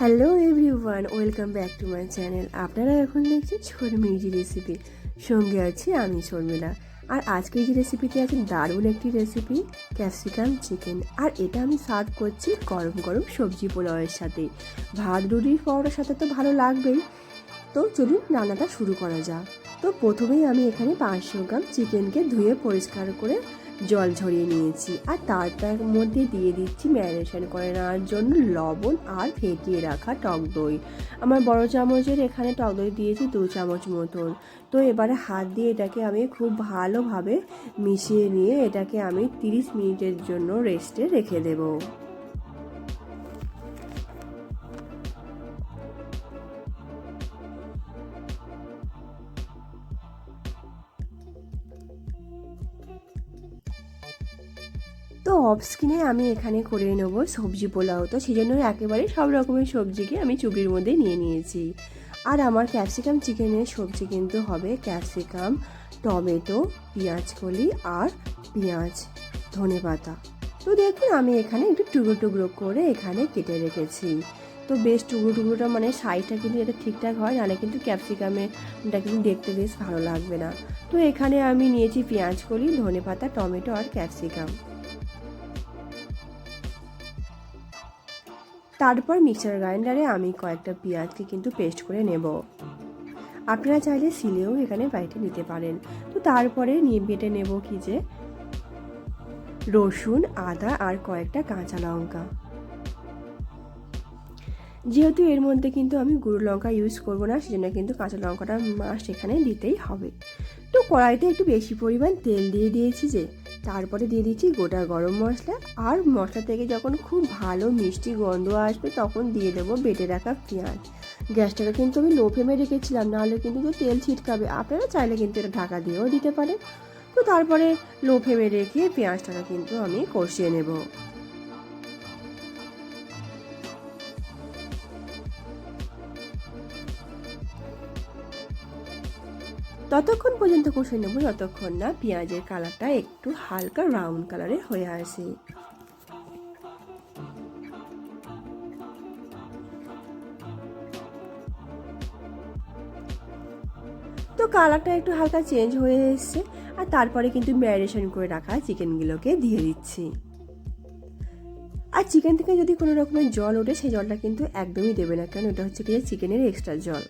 Hello everyone welcome back to my channel আপনারা এখন দেখছেন শর্মিজি রেসিপি সঙ্গে আছি আমি শর্মিলা। আর আজকে যে রেসিপিতে আছে দারুণ একটি রেসিপি ক্যাপসিকাম চিকেন আর এটা আমি সার্ভ করছি গরম গরম সবজি পোলাওয়ের সাথে। ভাত রুটির পরোটার সাথে তো ভালো লাগবেই। তো চলুন রান্নাটা শুরু করা যাক। তো প্রথমেই আমি এখানে পাঁচশো গ্রাম চিকেনকে ধুয়ে পরিষ্কার করে জল ঝরিয়ে নিয়েছি আর তার তার মধ্যে দিয়ে দিচ্ছি ম্যারিনেশন করে নেওয়ার জন্য লবণ আর ফেটিয়ে রাখা টক দই। আমার বড় চামচের এখানে টক দই দিয়েছি দু চামচ মতন। তো এবারে হাত দিয়ে এটাকে আমি খুব ভালোভাবে মিশিয়ে নিয়ে এটাকে আমি তিরিশ মিনিটের জন্য রেস্টে রেখে দেবো। তো অফ স্ক্রিনে আমি এখানে করে নেব সবজি পোলাও। তো সেই জন্য একেবারে সব রকমের সবজিকে আমি চুবড়ির মধ্যে নিয়ে নিয়েছি। আর আমার ক্যাপসিকাম চিকেনের সবজি কিন্তু হবে ক্যাপসিকাম টমেটো পেঁয়াজ কলি আর পেঁয়াজ ধনে পাতা তো দেখুন আমি এখানে একটু টুকরো টুকরো করে এখানে কেটে রেখেছি। তো বেশ টুকরো টুকরোটা মানে সাইজটা কিন্তু এটা ঠিকঠাক হয়, নাহলে কিন্তু ক্যাপসিকামেটা কিন্তু দেখতে বেশ ভালো লাগবে না। তো এখানে আমি নিয়েছি পেঁয়াজ কলি ধনে পাতা টমেটো আর ক্যাপসিকাম তারপর মিক্সার গ্রাইন্ডারে আমি কয়েকটা পেঁয়াজকে কিন্তু পেস্ট করে নেব। আপনারা চাইলে সিলেও এখানে বাইটে নিতে পারেন। তো তারপরে নিয়ে বেটে নেব কি যে রসুন, আদা আর কয়েকটা কাঁচা লঙ্কা। যেহেতু এর মধ্যে কিন্তু আমি গুঁড়ো লঙ্কা ইউজ করব না, সেজন্য কিন্তু কাঁচা লঙ্কাটা মাস্ট এখানে দিতেই হবে। তো কড়াইতে একটু বেশি পরিমাণ তেল দিয়ে দিয়েছি যে তারপরে দিয়ে দিচ্ছি গোটা গরম মশলা। আর মশলা থেকে যখন খুব ভালো মিষ্টি গন্ধ আসবে, তখন দিয়ে দেবো বেটে রাখা পেঁয়াজ। গ্যাসটাকে কিন্তু আমি লো ফ্লেমে রেখেছিলাম, নাহলে কিন্তু তেল ছিটকাবে। আপনারা চাইলে কিন্তু এটা ঢাকা দিয়েও দিতে পারেন। তো তারপরে লো ফ্লেমে রেখে পেঁয়াজটাকে কিন্তু আমি কষিয়ে নেব। ততক্ষণ পর্যন্ত কষে নেব, যতক্ষণ না পেঁয়াজের কালারটা একটু হালকা ব্রাউন কালারের হয়ে আসে। তো কালারটা একটু হালকা চেঞ্জ হয়ে এসছে, আর তারপরে কিন্তু ম্যারিনেশন করে রাখা চিকেনগুলোকে দিয়ে দিচ্ছি। আর চিকেন থেকে যদি কোনো রকমের জল ওঠে, সেই জলটা কিন্তু একদমই দেবে না, কারণ এটা হচ্ছে কি চিকেনের এক্সট্রা জল।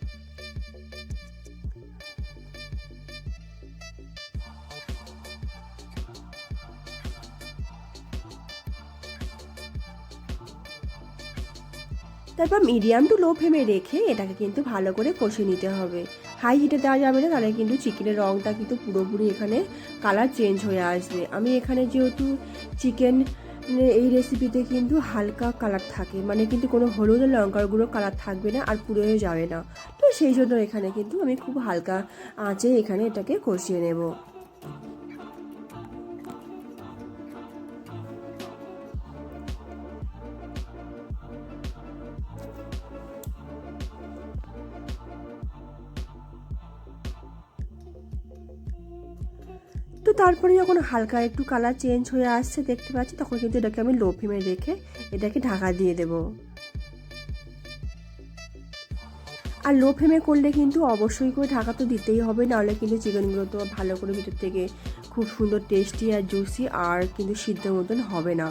তারপর মিডিয়াম টু লো ফ্লেমে রেখে এটাকে কিন্তু ভালো করে কষে নিতে হবে। হাই হিটে দেওয়া যাবে না, তাহলে কিন্তু চিকেনের রঙটা কিন্তু পুরোপুরি এখানে কালার চেঞ্জ হয়ে আসবে। আমি এখানে যেহেতু চিকেন এই রেসিপিতে কিন্তু হালকা কালার থাকে মানে কিন্তু কোনো হলুদ লঙ্কার গুঁড়ো কালার থাকবে না আর পুরোও যাবে না। তো সেই জন্য এখানে কিন্তু আমি খুব হালকা আঁচে এখানে এটাকে কষিয়ে নেব। তারপরে যখন হালকা একটু কালার চেঞ্জ হয়ে আসছে দেখতে পাচ্ছি, তখন কিন্তু এটাকে আমি লো ফ্লেমে রেখে এটাকে ঢাকা দিয়ে দেব। আর লো ফ্লেমে করলে কিন্তু অবশ্যই করে ঢাকা তো দিতেই হবে, নাহলে কিন্তু চিকেনগুলো তো ভালো করে ভিতর থেকে খুব সুন্দর টেস্টি আর জুসি আর কিন্তু সিদ্ধ মতন হবে না।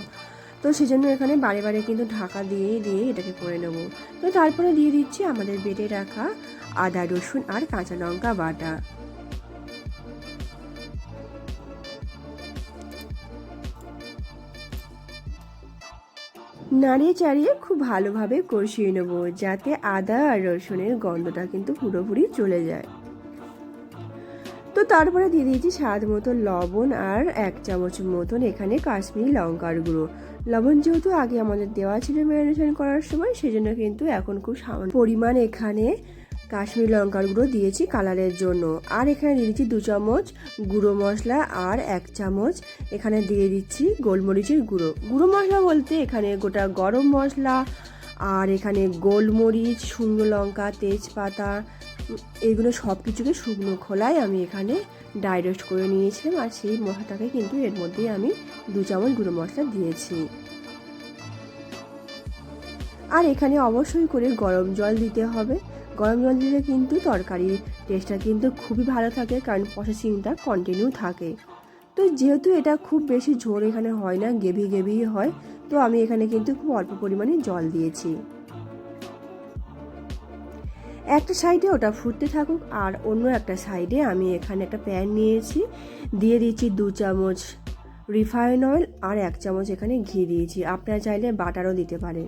তো সেই জন্য এখানে বারে বারে কিন্তু ঢাকা দিয়ে দিয়ে এটাকে করে নেব। তো তারপরে দিয়ে দিচ্ছি আমাদের বেটে রাখা আদা, রসুন আর কাঁচা লঙ্কা বাটা। নাড়িয়ে চাড়িয়ে খুব ভালোভাবে কষিয়ে নেব, যাতে আদা আর রসুনের গন্ধটা কিন্তু পুরোপুরি চলে যায়। তো তারপরে দিয়ে দিয়েছি স্বাদ মতো লবণ আর এক চামচ মতন এখানে কাশ্মীরি লঙ্কার গুঁড়ো। লবণ যেহেতু আগে আমাদের দেওয়া ছিল ম্যারিনেশন করার সময়, সেজন্য কিন্তু এখন খুব সামান্য পরিমাণ এখানে কাশ্মীর লঙ্কার গুঁড়ো দিয়েছি কালারের জন্য। আর এখানে দিয়ে দিচ্ছি দু চামচ গুঁড়ো মশলা আর এক চামচ এখানে দিয়ে দিচ্ছি গোলমরিচের গুঁড়ো। গুঁড়ো মশলা বলতে এখানে গোটা গরম মশলা আর এখানে গোলমরিচ, শুকনো লঙ্কা, তেজপাতা, এগুলো সব কিছুকে শুকনো খোলায় আমি এখানে ডাইরেক্ট করে নিয়েছিলাম আর সেই মশলাটাকে কিন্তু এর মধ্যেই আমি দু চামচ গুঁড়ো মশলা দিয়েছি। আর এখানে অবশ্যই করে গরম জল দিতে হবে। গরম জল দিলে কিন্তু তরকারির টেস্টটা কিন্তু খুবই ভালো থাকে, কারণ প্রসেসিংটা কন্টিনিউ থাকে। তো যেহেতু এটা খুব বেশি ঝোল এখানে হয় না গেভি গেভি হয়, তো আমি এখানে কিন্তু খুব অল্প পরিমাণে জল দিয়েছি। একটা সাইডে ওটা ফুটতে থাকুক, আর অন্য একটা সাইডে আমি এখানে একটা প্যান নিয়েছি, দিয়ে দিয়েছি দু চামচ রিফাইন অয়েল আর এক চামচ এখানে ঘি দিয়েছি। আপনারা চাইলে বাটারও দিতে পারেন।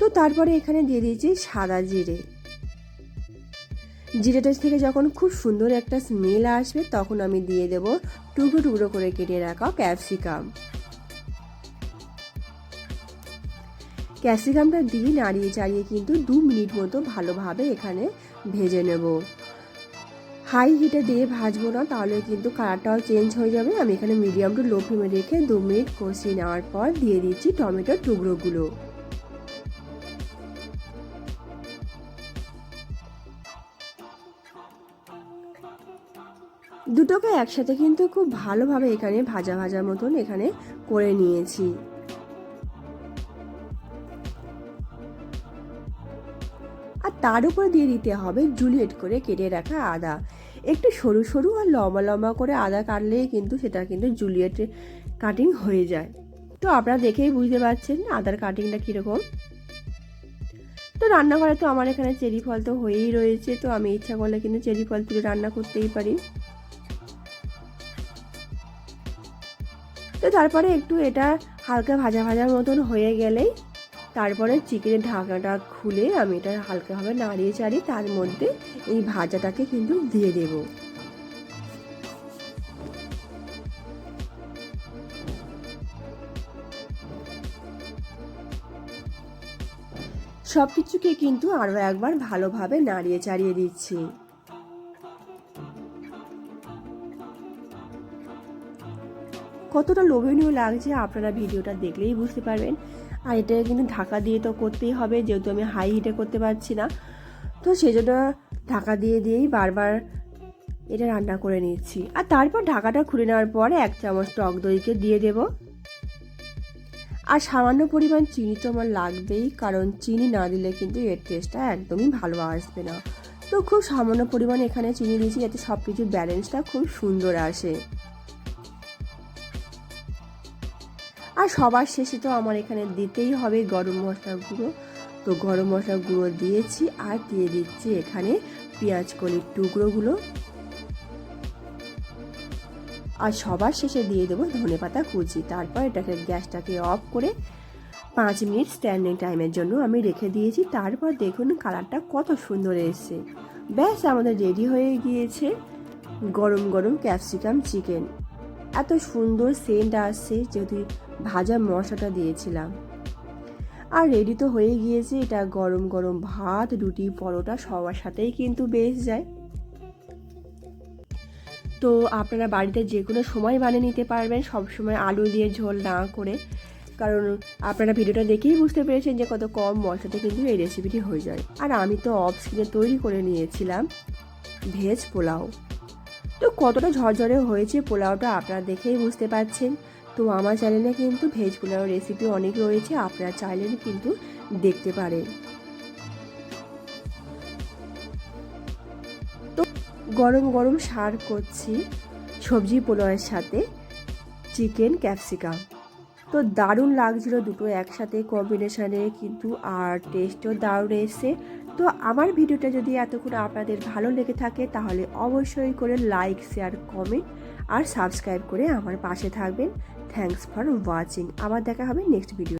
তো তারপরে এখানে দিয়ে দিয়েছি সাদা জিরে। জিরেটা থেকে যখন খুব সুন্দর একটা স্মেল আসবে, তখন আমি দিয়ে দেব টুকরো টুকরো করে কেটে রাখা ক্যাপসিকাম। ক্যাপসিকামটা দিয়ে নাড়িয়ে চাড়িয়ে কিন্তু দু মিনিট মতো ভালোভাবে এখানে ভেজে নেব। হাই হিটে দিয়ে ভাজবো না, তাহলে কিন্তু কালারটাও চেঞ্জ হয়ে যাবে। আমি এখানে মিডিয়াম টু লো ফ্লেমে রেখে দু মিনিট কষিয়ে নেওয়ার পর দিয়ে দিচ্ছি টমেটোর টুকরোগুলো। দুটোকে একসাথে কিন্তু খুব ভালোভাবে এখানে ভাজা ভাজা মতন এখানে করে নিয়েছি। আর তার উপরে দিয়ে দিতে হবে জুলিয়েট করে কেটে রাখা আদা। একটু সরু সরু আর লম্বা লম্বা করে আদা কাটলেই কিন্তু সেটা কিন্তু জুলিয়েট কাটিং হয়ে যায়। তো আপনারা দেখেই বুঝতে পারছেন আদার কাটিংটা কীরকম। তো রান্নাঘরে তো আমার এখানে চেরি ফল তো হয়েই রয়েছে, তো আমি ইচ্ছা করলে কিন্তু চেরি ফল তুলে রান্না করতেই পারি। তো তারপরে একটু এটা হালকা ভাজা ভাজার মতন হয়ে গেলেই তারপরে চিকেনের ঢাকনাটা খুলে আমি এটা হালকাভাবে নাড়িয়ে চাড়িয়ে তার মধ্যে এই ভাজাটাকে কিন্তু দিয়ে দেব। সব কিছুকে কিন্তু আরও একবার ভালোভাবে নাড়িয়ে চাড়িয়ে দিচ্ছি। কতটা লোভনীয় লাগছে আপনারা ভিডিওটা দেখলেই বুঝতে পারবেন। আর এটা কিন্তু ঢাকা দিয়ে তো করতেই হবে, যেহেতু আমি হাই হিটে করতে পারছি না। তো সেই জন্য ঢাকা দিয়ে দিয়েই বারবার এটা রান্না করে নিচ্ছি। আর তারপর ঢাকাটা খুলে নেওয়ার পরে এক চামচ টক দইকে দিয়ে দেব। আর সামান্য পরিমাণ চিনি তো আমার লাগবেই, কারণ চিনি না দিলে কিন্তু এর টেস্টটা একদমই ভালো আসবে না। তো খুব সামান্য পরিমাণ এখানে চিনি দিয়েছি, যাতে সব কিছু ব্যালেন্সটা খুব সুন্দর আসে। আর সবার শেষে তো আমার এখানে দিতেই হবে গরম মশলা গুঁড়ো। তো গরম মশলা গুঁড়ো দিয়েছি আর দিয়ে দিচ্ছি এখানে পেঁয়াজ কলির টুকরোগুলো। আর সবার শেষে দিয়ে দেবো ধনে পাতা কুচি। তারপর এটাকে গ্যাসটাকে অফ করে পাঁচ মিনিট স্ট্যান্ডিং টাইমের জন্য আমি রেখে দিয়েছি। তারপর দেখুন কালারটা কত সুন্দর এসছে। ব্যাস, আমাদের রেডি হয়ে গিয়েছে গরম গরম ক্যাপসিকাম চিকেন। এত সুন্দর সেন্ট আসছে যেহেতু ভাজা মশলাটা দিয়েছিলাম। আর রেডি তো হয়ে গিয়েছে, এটা গরম গরম ভাত, রুটি, পরোটা সবার সাথেই কিন্তু বেশ যায়। তো আপনারা বাড়িতে যে কোনো সময় বানিয়ে নিতে পারবেন, সবসময় আলু দিয়ে ঝোল না করে। কারণ আপনারা ভিডিওটা দেখেই বুঝতে পেরেছেন যে কত কম মশলাতে কিন্তু এই রেসিপিটি হয়ে যায়। আর আমি তো অফ স্ক্রিনে তৈরি করে নিয়েছিলাম ভেজ পোলাও। তো কতটা ঝরঝরে হয়েছে পোলাওটা আপনারা দেখেই বুঝতে পারছেন। তো আমার চ্যানেলে কিন্তু ভেজ পোলাও রেসিপি অনেক রয়েছে, আপনারা চাইলে কিন্তু দেখতে পারেন। তো গরম গরম সার করছি সবজি পোলাওয়ের সাথে চিকেন ক্যাপসিকাম তো দারুণ লাগছিল দুটো একসাথে কম্বিনেশানে কিন্তু, আর টেস্টও দারুণ এসছে। তো আমার ভিডিওটা যদি এতক্ষণ আপনাদের ভালো লেগে থাকে, তাহলে অবশ্যই করে লাইক শেয়ার কমেন্ট আর সাবস্ক্রাইব করে আমার পাশে থাকবেন। থ্যাংকস ফর ওয়াচিং আবার দেখা হবে নেক্সট ভিডিও